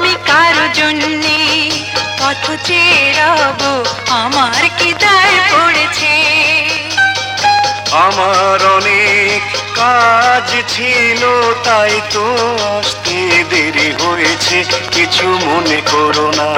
কারও জন্যে পথ চেরাব? আমার কি দায় পড়েছে? আমার অনেক কাজ ছিল, তাই তো আসতে দেরি হয়েছে। কিছু মনে করো না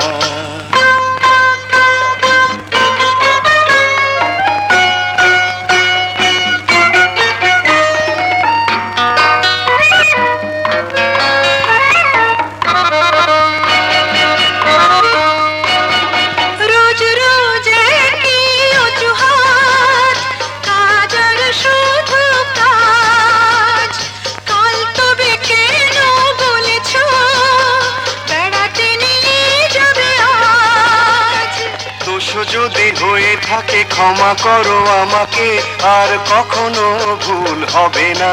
দোষ যদি হয়ে থাকে, ক্ষমা করো আমাকে, আর কখনো ভুল হবে না।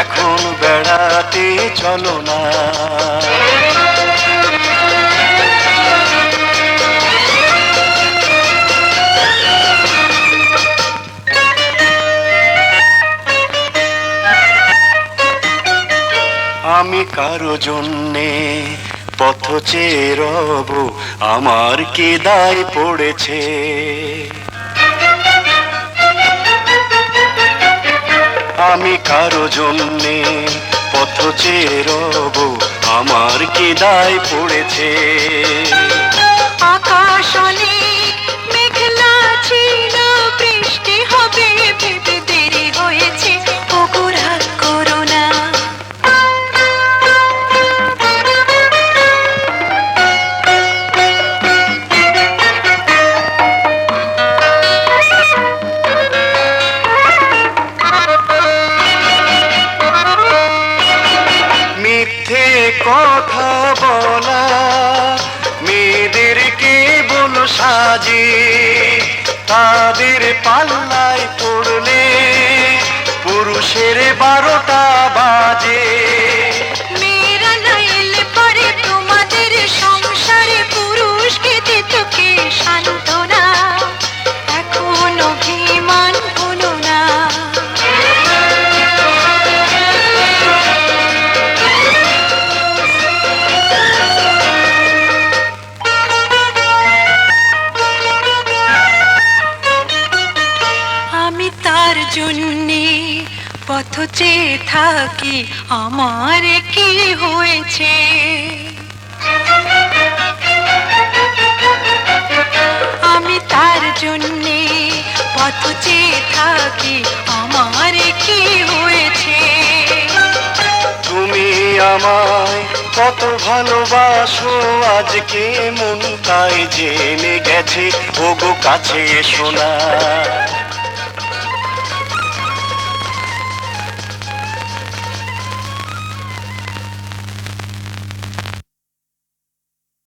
এখন বেড়াতে চলো না। আমি কারও জন্যে পথ চেয়ে রব আমার কি দায় পড়েছে। আমি কারও জন্যে পথ চেয়ে রব আমার কি দায় পড়েছে। আকাশ অনেক মেঘলা ছিল বৃষ্টি হবে ভেবে সাজে তাদের পাল্লায় পড়লে পুরুষের বারোটা বাজে। জন্যে পথ চেয়ে থাকি, আমার কি হয়েছে? আমি তার জন্যে পথ চেয়ে থাকি, আমার কি হয়েছে? তুমি আমায় কত ভালোবাসো, আজকে মন তাই জেনে গেছে, ওগো কাছে এসো না।